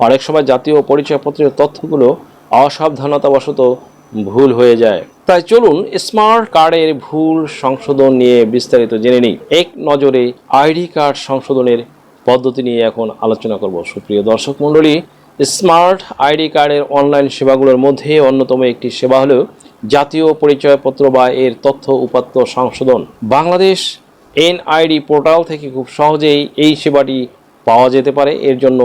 অনেক সময় জাতীয় পরিচয়পত্রের তথ্যগুলো অসাবধানতাবশত ভুল হয়ে যায়। তাই চলুন স্মার্ট কার্ডের ভুল সংশোধন নিয়ে বিস্তারিত জেনে নিই। এক নজরে আইডি কার্ড সংশোধনের পদ্ধতি নিয়ে এখন আলোচনা করব। সুপ্রিয় দর্শক মণ্ডলী, স্মার্ট আইডি কার্ডের অনলাইন সেবাগুলোর মধ্যে অন্যতম একটি সেবা হলো জাতীয় পরিচয়পত্র বা এর তথ্য উপাত্ত সংশোধন। বাংলাদেশ এনআইডি পোর্টাল থেকে খুব সহজেই এই সেবাটি পাওয়া যেতে পারে। এর জন্য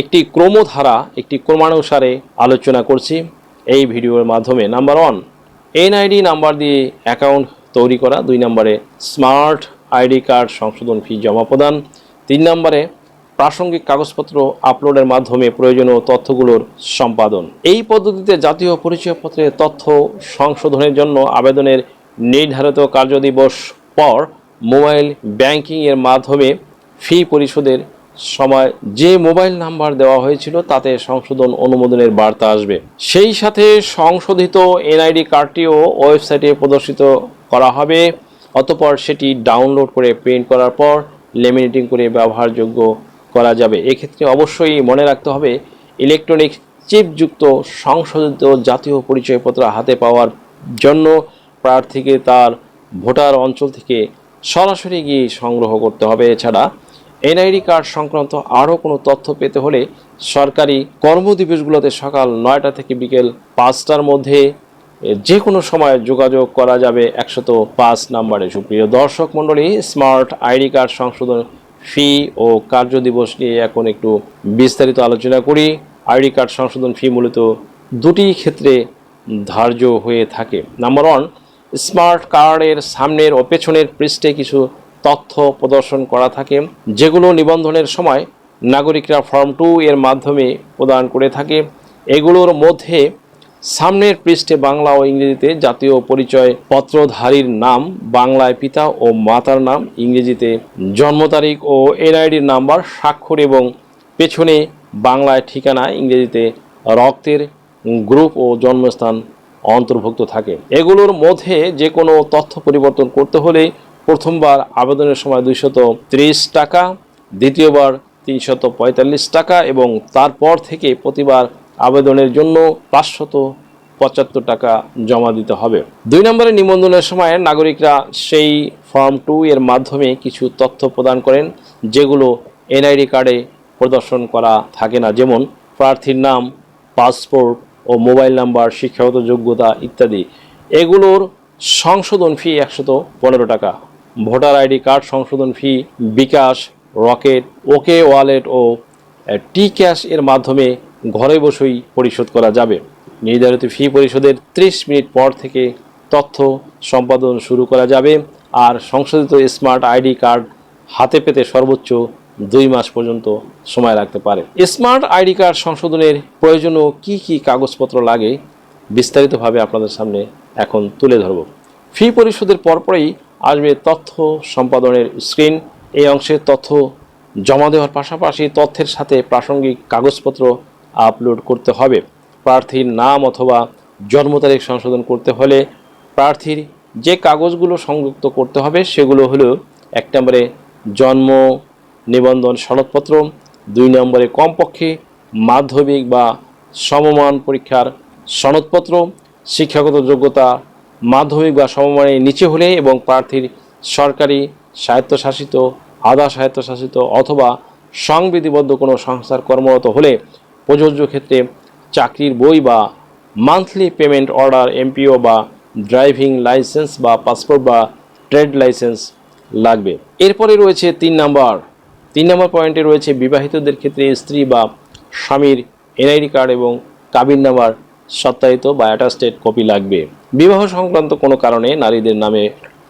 একটি ক্রমধারা, একটি ক্রমানুসারে আলোচনা করছি এই ভিডিওর মাধ্যমে। নাম্বার ওয়ান এনআইডি নাম্বার দিয়ে অ্যাকাউন্ট তৈরি করা। দুই নম্বরে স্মার্ট আইডি কার্ড সংশোধন ফি জমা প্রদান। তিন নম্বরে, প্রাসঙ্গিক কাগজপত্র আপলোডের মাধ্যমে প্রয়োজনীয় তথ্যগুলোর সম্পাদন। এই পদ্ধতিতে জাতীয় পরিচয়পত্রের তথ্য সংশোধনের জন্য আবেদনের নির্ধারিত কার্যদিবস পর মোবাইল ব্যাংকিংয়ের মাধ্যমে ফি পরিশোধের সময় যে মোবাইল নাম্বার দেওয়া হয়েছিল, তাতে সংশোধন অনুমোদনের বার্তা আসবে। সেই সাথে সংশোধিত এনআইডি কার্ডটিও ওয়েবসাইটে প্রদর্শিত করা হবে। অতপর সেটি ডাউনলোড করে প্রিন্ট করার পর লেমিনেটিং করে ব্যবহারযোগ্য করা যাবে। এক্ষেত্রে অবশ্যই মনে রাখতে হবে, ইলেকট্রনিক চিপযুক্ত সংশোধিত জাতীয় পরিচয়পত্র হাতে পাওয়ার জন্য প্রার্থীকে তার ভোটার অঞ্চল থেকে সরাসরি গিয়ে সংগ্রহ করতে হবে। এছাড়া এনআইডি কার্ড সংক্রান্ত আরও কোনো তথ্য পেতে হলে সরকারি কর্মদিবসগুলোতে সকাল নয়টা থেকে বিকেল পাঁচটার মধ্যে যে কোনো সময় যোগাযোগ করা যাবে একশত পাঁচ নাম্বারে। সুপ্রিয় দর্শক মণ্ডলী, স্মার্ট আইডি কার্ড সংশোধন ফি ও কার্য দিবস নিয়ে এখন একটু বিস্তারিত আলোচনা করি। আইডি কার্ড সংশোধন ফি মূলত দুটি ক্ষেত্রে ধার্য হয়ে থাকে। নাম্বার ওয়ান, স্মার্ট কার্ডের সামনের ও পেছনের পৃষ্ঠে কিছু তথ্য প্রদর্শন করা থাকে। যেগুলো নিবন্ধনের সময় নাগরিকরা ফর্ম টু এর মাধ্যমে প্রদান করে থাকে। এগুলোর মধ্যে সামনের পৃষ্ঠে বাংলা ও ইংরেজিতে জাতীয় পরিচয় পত্রধারীর নাম, বাংলায় পিতা ও মাতার নাম, ইংরেজিতে জন্ম তারিখ ও এনআইডির নাম্বার, স্বাক্ষর এবং পেছনে বাংলায় ঠিকানা, ইংরেজিতে রক্তের গ্রুপ ও জন্মস্থান অন্তর্ভুক্ত থাকে। এগুলোর মধ্যে যে কোনো তথ্য পরিবর্তন করতে হলে প্রথমবার আবেদনের সময় দুইশত টাকা, দ্বিতীয়বার তিনশত পঁয়তাল্লিশ টাকা এবং তারপর থেকে প্রতিবার আবেদনের জন্য পাঁচশত পঁচাত্তর টাকা জমা দিতে হবে। দুই নম্বরে নিবন্ধনের সময় নাগরিকরা সেই ফর্ম টু এর মাধ্যমে কিছু তথ্য প্রদান করেন, যেগুলো এনআইডি কার্ডে প্রদর্শন করা থাকে না, যেমন প্রার্থীর নাম, পাসপোর্ট ও মোবাইল নাম্বার, শিক্ষাগত যোগ্যতা ইত্যাদি। এগুলোর সংশোধন ফি একশত পনেরো টাকা। ভোটার আইডি কার্ড সংশোধন fee, bKash, rocket, OK wallet ও টি ক্যাশ এর মাধ্যমে ঘরে বসেই পরিশোধ করা যাবে। নির্ধারিত ফি পরিশোধের ত্রিশ মিনিট পর থেকে তথ্য সম্পাদন শুরু করা যাবে আর সংশোধিত স্মার্ট আইডি কার্ড হাতে পেতে সর্বোচ্চ দুই মাস পর্যন্ত সময় লাগতে পারে। স্মার্ট আইডি কার্ড সংশোধনের প্রয়োজনীয় কি কি কাগজপত্র লাগে বিস্তারিতভাবে আপনাদের সামনে এখন তুলে ধরব। ফি পরিশোধের পরপরই আসবে তথ্য সম্পাদনের স্ক্রিন। এই অংশের তথ্য জমা দেওয়ার পাশাপাশি তথ্যের সাথে প্রাসঙ্গিক কাগজপত্র আপলোড করতে হবে। প্রার্থীর নাম অথবা জন্ম তারিখ সংশোধন করতে হলে প্রার্থীর যে কাগজগুলো সংযুক্ত করতে হবে সেগুলো হলো এক নম্বরে জন্ম, নিবন্ধন সনদপত্র, দুই নম্বরে কমপক্ষে মাধ্যমিক বা সমমান পরীক্ষার সনদপত্র, শিক্ষাগত যোগ্যতা মাধ্যমিক বা সমমানের নিচে হলে এবং প্রার্থীর সরকারি স্বায়ত্তশাসিত, আধা স্বায়ত্তশাসিত অথবা সংবিধিবদ্ধ কোনো সংস্থার কর্মরত হলে প্রযোজ্য ক্ষেত্রে চাকরির বই বা মান্থলি পেমেন্ট অর্ডার এমপিও বা ড্রাইভিং লাইসেন্স বা পাসপোর্ট বা ট্রেড লাইসেন্স লাগবে। এরপরে রয়েছে তিন নাম্বার। তিন নম্বর পয়েন্টে রয়েছে বিবাহিতদের ক্ষেত্রে স্ত্রী বা স্বামীর এনআইডি কার্ড এবং কাবিন নাম্বার সত্যায়িত বা অ্যাটাস্টেড কপি লাগবে। বিবাহ সংক্রান্ত কোনো কারণে নারীদের নামে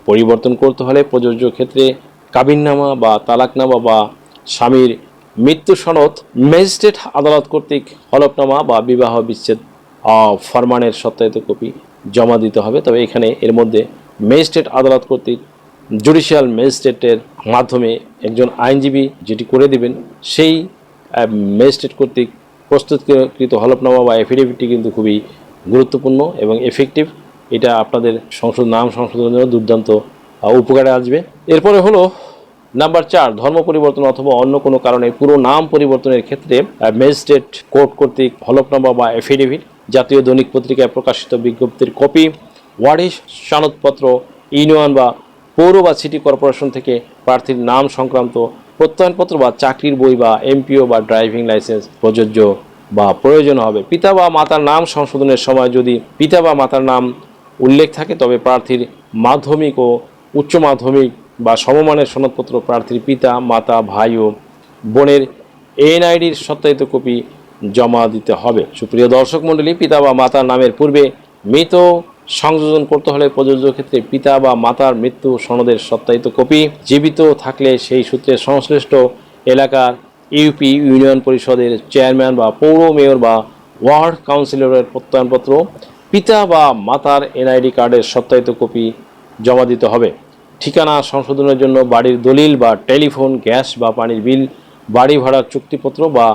পরিবর্তন করতে হলে প্রযোজ্য ক্ষেত্রে কাবিননামা বা তালাকনামা বা স্বামীর মৃত্যু সনদ, ম্যাজিস্ট্রেট আদালত কর্তৃক হলফনামা বা বিবাহ বিচ্ছেদ ফরমানের সত্যায়িত কপি জমা দিতে হবে। তবে এখানে এর মধ্যে ম্যাজিস্ট্রেট আদালত কর্তৃক জুডিশিয়াল ম্যাজিস্ট্রেটের মাধ্যমে একজন আইনজীবী যেটি করে দিবেন, সেই ম্যাজিস্ট্রেট কর্তৃক প্রস্তুতকৃত হলফনামা বা এফিডেভিটটি কিন্তু খুবই গুরুত্বপূর্ণ এবং এফেক্টিভ এটা আপনাদের সংশোধন নাম সংশোধনের জন্য দুর্দান্ত উপকারে আসবে। এরপরে হলো নাম্বার চার, ধর্ম পরিবর্তন অথবা অন্য কোনো কারণে পুরো নাম পরিবর্তনের ক্ষেত্রে ম্যাজিস্ট্রেট কোর্ট কর্তৃক হলফনামা বা এফিডেভিট জাতীয় দৈনিক পত্রিকায় প্রকাশিত বিজ্ঞপ্তির কপি ওয়ারিশ সনদপত্র, ইউনিয়ন বা পৌর বা সিটি কর্পোরেশন থেকে প্রার্থীর নাম সংক্রান্ত প্রত্যয়নপত্র বা চাকরির বই বা এমপিও বা ড্রাইভিং লাইসেন্স প্রযোজ্য বা প্রয়োজন হবে। পিতা বা মাতার নাম সংশোধনের সময় যদি পিতা বা মাতার নাম উল্লেখ থাকে, তবে প্রার্থীর মাধ্যমিক ও উচ্চ মাধ্যমিক বা সমমানের সনদপত্র প্রার্থীর পিতা, মাতা, ভাই ও বোনের এনআইডির সত্যায়িত কপি জমা দিতে হবে। সুপ্রিয় দর্শক মণ্ডলী, পিতা বা মাতার নামের পূর্বে মৃত সংযোজন করতে হলে প্রযোজ্য ক্ষেত্রে পিতা বা মাতার মৃত্যু সনদের সত্যায়িত কপি। জীবিত থাকলে সেই সূত্রে সংশ্লিষ্ট এলাকার ইউপি ইউনিয়ন পরিষদের চেয়ারম্যান বা পৌর মেয়র বা ওয়ার্ড কাউন্সিলরের প্রত্যয়নপত্র, পিতা বা মাতার এনআইডি কার্ডের সত্যায়িত কপি জমা দিতে হবে। ঠিকানা সংশোধনের জন্য বাড়ির দলিল বা টেলিফোন, গ্যাস বা পানির বিল, বাড়ি ভাড়ার চুক্তিপত্র বা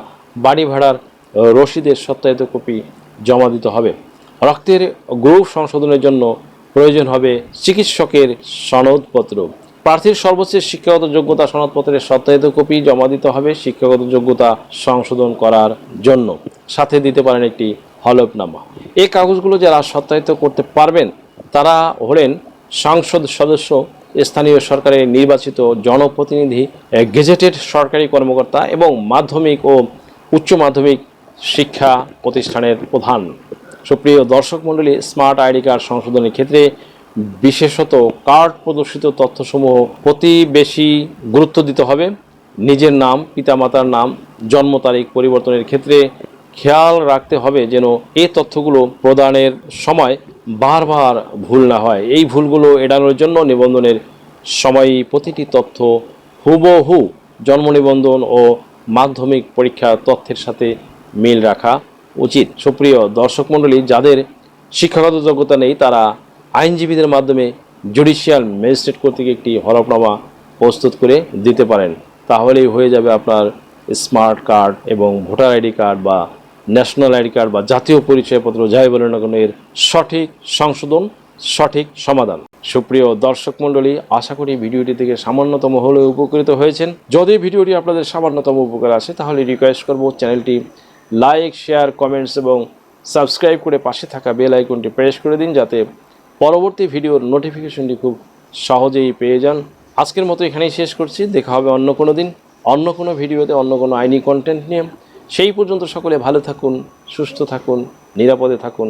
বাড়ি ভাড়ার রসিদের সত্যায়িত কপি জমা দিতে হবে। রক্তের গ্রুপ সংশোধনের জন্য প্রয়োজন হবে চিকিৎসকের সনদপত্র। প্রার্থীর সর্বোচ্চ শিক্ষাগত যোগ্যতা সনদপত্রের সত্যায়িত কপি জমা দিতে হবে শিক্ষাগত যোগ্যতা সংশোধন করার জন্য। সাথে দিতে পারেন একটি হলফনামা। এই কাগজগুলো যারা সত্যায়িত করতে পারবেন, তারা হলেন সংসদ সদস্য, স্থানীয় সরকারের নির্বাচিত জনপ্রতিনিধি, গেজেটেড সরকারি কর্মকর্তা এবং মাধ্যমিক ও উচ্চ মাধ্যমিক শিক্ষা প্রতিষ্ঠানের প্রধান। সুপ্রিয় দর্শক মণ্ডলী স্মার্ট আইডি কার্ড সংশোধনের ক্ষেত্রে বিশেষত কার্ড প্রদর্শিত তথ্যসমূহ প্রতি বেশি গুরুত্ব দিতে হবে। নিজের নাম, পিতামাতার নাম, জন্ম তারিখ পরিবর্তনের ক্ষেত্রে খেয়াল রাখতে হবে যেন এই তথ্যগুলো প্রদানের সময় বারবার ভুল না হয়। এই ভুলগুলো এড়ানোর জন্য নিবন্ধনের সময় প্রতিটি তথ্য হুবহু জন্ম নিবন্ধন ও মাধ্যমিক পরীক্ষার তথ্যের সাথে মিল রাখা। উচিত। সুপ্রিয় দর্শক মণ্ডলী, যাদের শিক্ষাগত যোগ্যতা নেই, তারা আইনজীবীদের মাধ্যমে জুডিশিয়াল ম্যাজিস্ট্রেট কর্তৃক একটি হলফনামা প্রস্তুত করে দিতে পারেন। তাহলেই হয়ে যাবে আপনার স্মার্ট কার্ড এবং ভোটার আইডি কার্ড বা ন্যাশনাল আইডি কার্ড বা জাতীয় পরিচয়পত্র, যাই বলেন না কেন, এর সঠিক সংশোধন, সঠিক সমাধান। সুপ্রিয় দর্শক মণ্ডলী, আশা করি ভিডিওটি থেকে সামান্যতম হলেও উপকৃত হয়েছেন। যদি ভিডিওটি আপনাদের সামান্যতম উপকার আসে, তাহলে রিকোয়েস্ট করব চ্যানেলটি লাইক শেয়ার কমেন্টস এবং সাবস্ক্রাইব করে পাশে থাকা বেল আইকনটি প্রেস করে দিন যাতে পরবর্তী ভিডিওর নোটিফিকেশনটি খুব সহজেই পেয়ে যান। আজকের মতো এখানেই শেষ করছি। দেখা হবে অন্য কোনো দিন, অন্য কোনো ভিডিওতে অন্য কোনো আইনি কন্টেন্ট নিয়ে। সেই পর্যন্ত সকলে ভালো থাকুন, সুস্থ থাকুন, নিরাপদে থাকুন।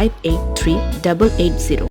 583 880.